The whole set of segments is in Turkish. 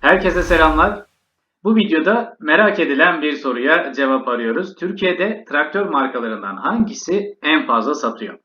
Herkese selamlar. Bu videoda merak edilen bir soruya cevap arıyoruz. Türkiye'de traktör markalarından hangisi en fazla satıyor?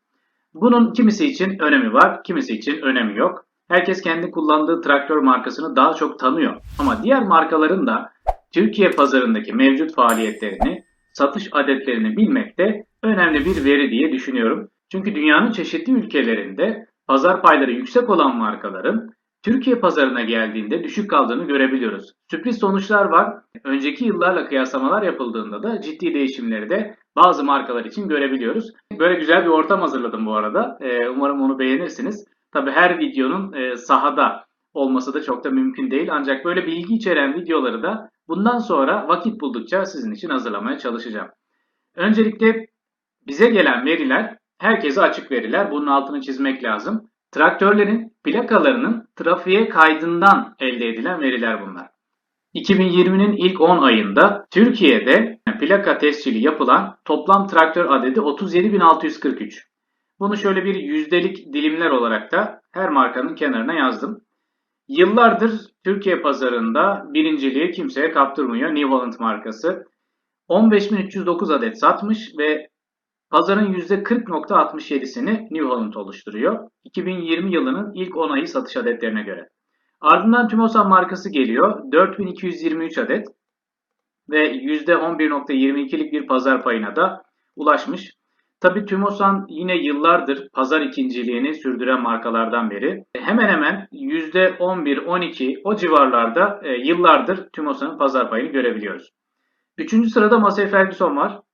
Bunun kimisi için önemi var, kimisi için önemi yok. Herkes kendi kullandığı traktör markasını daha çok tanıyor. Ama diğer markaların da Türkiye pazarındaki mevcut faaliyetlerini, satış adetlerini bilmek de önemli bir veri diye düşünüyorum. Çünkü dünyanın çeşitli ülkelerinde pazar payları yüksek olan markaların Türkiye pazarına geldiğinde düşük kaldığını görebiliyoruz. Sürpriz sonuçlar var. Önceki yıllarla kıyaslamalar yapıldığında da ciddi değişimleri de bazı markalar için görebiliyoruz. Böyle güzel bir ortam hazırladım bu arada. Ee, umarım onu beğenirsiniz. Tabi her videonun e, sahada olması da çok da mümkün değil. Ancak böyle bilgi içeren videoları da bundan sonra vakit buldukça sizin için hazırlamaya çalışacağım. Öncelikle bize gelen veriler herkese açık veriler. Bunun altını çizmek lazım. Traktörlerin plakalarının trafiğe kaydından elde edilen veriler bunlar. 2020'nin ilk 10 ayında Türkiye'de plaka tescili yapılan toplam traktör adedi 37.643. Bunu şöyle bir yüzdelik dilimler olarak da her markanın kenarına yazdım. Yıllardır Türkiye pazarında birinciliği kimseye kaptırmıyor New Holland markası. 15.309 adet satmış ve Pazarın %40.67'sini New Holland oluşturuyor. 2020 yılının ilk 10 ayı satış adetlerine göre. Ardından Tümosan markası geliyor. 4223 adet ve %11.22'lik bir pazar payına da ulaşmış. Tabi Tümosan yine yıllardır pazar ikinciliğini sürdüren markalardan biri. Hemen hemen %11-12 o civarlarda e, yıllardır Tümosan'ın pazar payını görebiliyoruz. Üçüncü sırada Massey Ferguson var.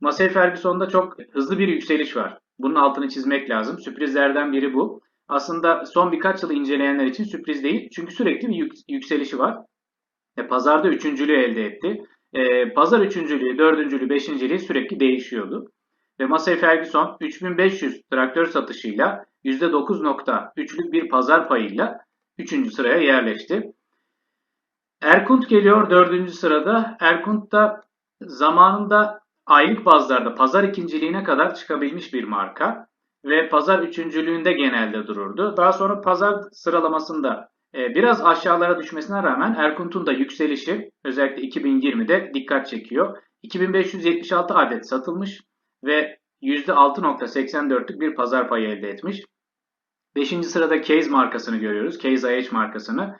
Massey Ferguson'da çok hızlı bir yükseliş var. Bunun altını çizmek lazım. Sürprizlerden biri bu. Aslında son birkaç yıl inceleyenler için sürpriz değil. Çünkü sürekli bir yükselişi var. E, pazarda üçüncülüğü elde etti. E, pazar üçüncülüğü, dördüncülüğü, beşinciliği sürekli değişiyordu. Ve Massey Ferguson 3500 traktör satışıyla %9.3'lük bir pazar payıyla 3. sıraya yerleşti. Erkunt geliyor 4. sırada. Erkunt da zamanında aylık bazlarda pazar ikinciliğine kadar çıkabilmiş bir marka ve pazar üçüncülüğünde genelde dururdu. Daha sonra pazar sıralamasında e, biraz aşağılara düşmesine rağmen Erkunt'un da yükselişi özellikle 2020'de dikkat çekiyor. 2576 adet satılmış ve %6.84'lük bir pazar payı elde etmiş. 5. sırada Case markasını görüyoruz. Case IH markasını.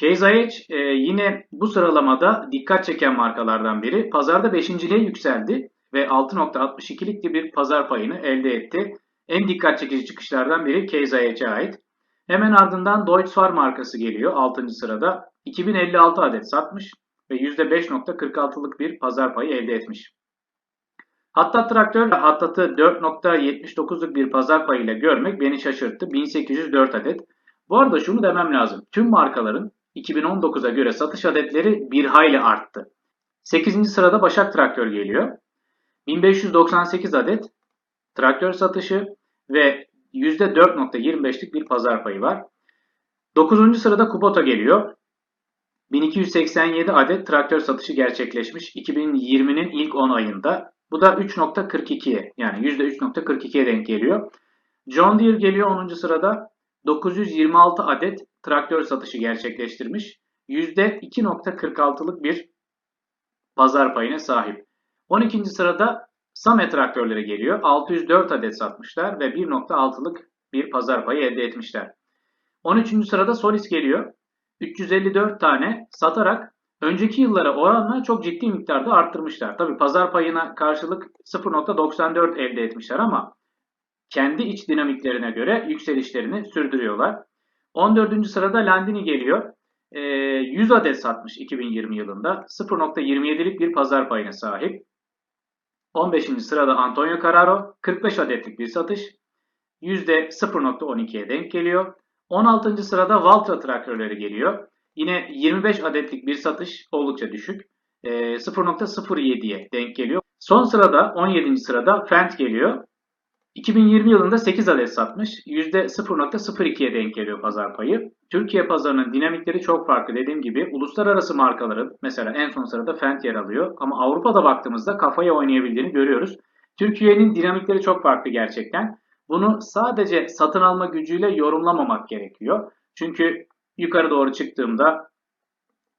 Case e, yine bu sıralamada dikkat çeken markalardan biri. Pazarda 5.liğe yükseldi ve 6.62'lik bir pazar payını elde etti. En dikkat çekici çıkışlardan biri Case ait. Hemen ardından Deutz Fahr markası geliyor 6. sırada. 2056 adet satmış ve %5.46'lık bir pazar payı elde etmiş. Hatta traktör Hattat'ı 4.79'luk bir pazar payıyla görmek beni şaşırttı. 1804 adet. Bu arada şunu demem lazım. Tüm markaların 2019'a göre satış adetleri bir hayli arttı. 8. sırada Başak Traktör geliyor. 1598 adet traktör satışı ve %4.25'lik bir pazar payı var. 9. sırada Kubota geliyor. 1287 adet traktör satışı gerçekleşmiş 2020'nin ilk 10 ayında. Bu da 3.42'ye yani %3.42'ye denk geliyor. John Deere geliyor 10. sırada. 926 adet traktör satışı gerçekleştirmiş. %2.46'lık bir pazar payına sahip. 12. sırada Same traktörleri geliyor. 604 adet satmışlar ve 1.6'lık bir pazar payı elde etmişler. 13. sırada Solis geliyor. 354 tane satarak önceki yıllara oranla çok ciddi miktarda arttırmışlar. Tabi pazar payına karşılık 0.94 elde etmişler ama kendi iç dinamiklerine göre yükselişlerini sürdürüyorlar. 14. sırada Landini geliyor. 100 ee, adet satmış 2020 yılında. 0.27'lik bir pazar payına sahip. 15. sırada Antonio Carraro 45 adetlik bir satış. %0.12'ye denk geliyor. 16. sırada Valtra traktörleri geliyor. Yine 25 adetlik bir satış oldukça düşük. 0.07'ye ee, denk geliyor. Son sırada 17. sırada Fendt geliyor. 2020 yılında 8 adet satmış. %0.02'ye denk geliyor pazar payı. Türkiye pazarının dinamikleri çok farklı. Dediğim gibi uluslararası markaların mesela en son sırada Fendt yer alıyor. Ama Avrupa'da baktığımızda kafaya oynayabildiğini görüyoruz. Türkiye'nin dinamikleri çok farklı gerçekten. Bunu sadece satın alma gücüyle yorumlamamak gerekiyor. Çünkü yukarı doğru çıktığımda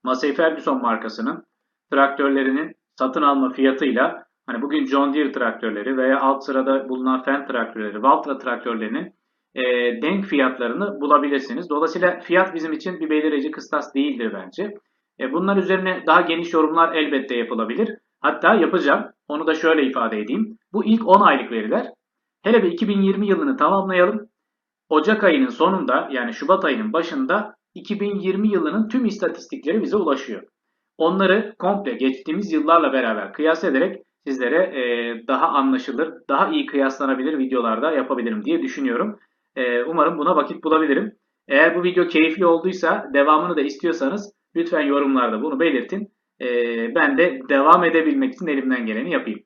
Massey Ferguson markasının traktörlerinin satın alma fiyatıyla hani bugün John Deere traktörleri veya alt sırada bulunan Fendt traktörleri, Valtra traktörlerinin e, denk fiyatlarını bulabilirsiniz. Dolayısıyla fiyat bizim için bir belirleyici kıstas değildir bence. E, bunlar üzerine daha geniş yorumlar elbette yapılabilir. Hatta yapacağım. Onu da şöyle ifade edeyim. Bu ilk 10 aylık veriler. Hele bir 2020 yılını tamamlayalım. Ocak ayının sonunda yani Şubat ayının başında 2020 yılının tüm istatistikleri bize ulaşıyor. Onları komple geçtiğimiz yıllarla beraber kıyas ederek sizlere e, daha anlaşılır, daha iyi kıyaslanabilir videolarda yapabilirim diye düşünüyorum. E, umarım buna vakit bulabilirim. Eğer bu video keyifli olduysa, devamını da istiyorsanız lütfen yorumlarda bunu belirtin. E, ben de devam edebilmek için elimden geleni yapayım.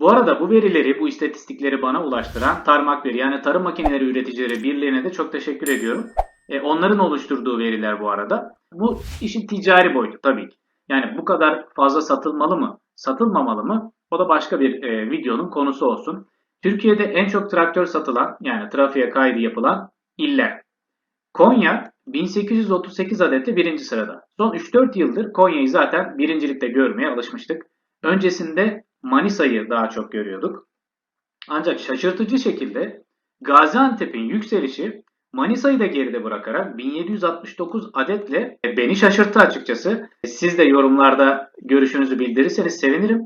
Bu arada bu verileri, bu istatistikleri bana ulaştıran Tarmak Veri yani Tarım Makineleri Üreticileri Birliği'ne de çok teşekkür ediyorum. E, onların oluşturduğu veriler bu arada. Bu işin ticari boyutu tabii ki. Yani bu kadar fazla satılmalı mı, satılmamalı mı? O da başka bir e, videonun konusu olsun. Türkiye'de en çok traktör satılan yani trafiğe kaydı yapılan iller. Konya 1838 adetle birinci sırada. Son 3-4 yıldır Konya'yı zaten birincilikte görmeye alışmıştık. Öncesinde Manisa'yı daha çok görüyorduk. Ancak şaşırtıcı şekilde Gaziantep'in yükselişi Manisa'yı da geride bırakarak 1769 adetle beni şaşırttı açıkçası. Siz de yorumlarda görüşünüzü bildirirseniz sevinirim.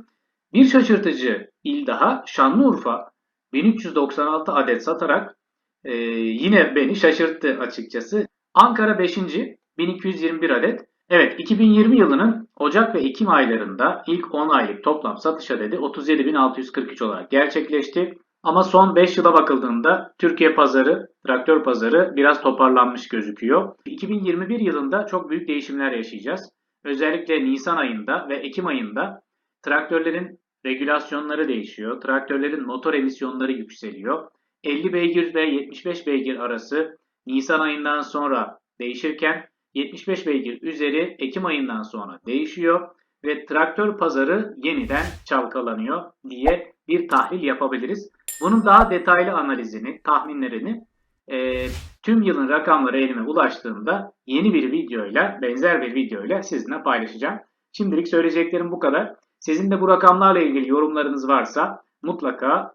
Bir şaşırtıcı il daha Şanlıurfa 1396 adet satarak e, yine beni şaşırttı açıkçası. Ankara 5. 1221 adet. Evet 2020 yılının Ocak ve Ekim aylarında ilk 10 aylık toplam satış adedi 37.643 olarak gerçekleşti. Ama son 5 yıla bakıldığında Türkiye pazarı, traktör pazarı biraz toparlanmış gözüküyor. 2021 yılında çok büyük değişimler yaşayacağız. Özellikle Nisan ayında ve Ekim ayında traktörlerin regülasyonları değişiyor. Traktörlerin motor emisyonları yükseliyor. 50 beygir ve 75 beygir arası Nisan ayından sonra değişirken 75 beygir üzeri Ekim ayından sonra değişiyor ve traktör pazarı yeniden çalkalanıyor diye bir tahlil yapabiliriz. Bunun daha detaylı analizini, tahminlerini e, tüm yılın rakamları elime ulaştığında yeni bir videoyla, benzer bir videoyla sizinle paylaşacağım. Şimdilik söyleyeceklerim bu kadar. Sizin de bu rakamlarla ilgili yorumlarınız varsa mutlaka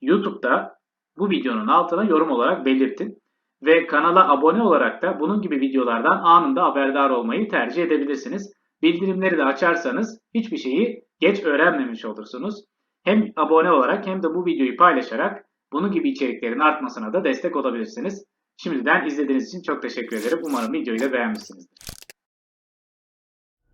YouTube'da bu videonun altına yorum olarak belirtin. Ve kanala abone olarak da bunun gibi videolardan anında haberdar olmayı tercih edebilirsiniz. Bildirimleri de açarsanız hiçbir şeyi geç öğrenmemiş olursunuz. Hem abone olarak hem de bu videoyu paylaşarak bunun gibi içeriklerin artmasına da destek olabilirsiniz. Şimdiden izlediğiniz için çok teşekkür ederim. Umarım videoyu da beğenmişsinizdir.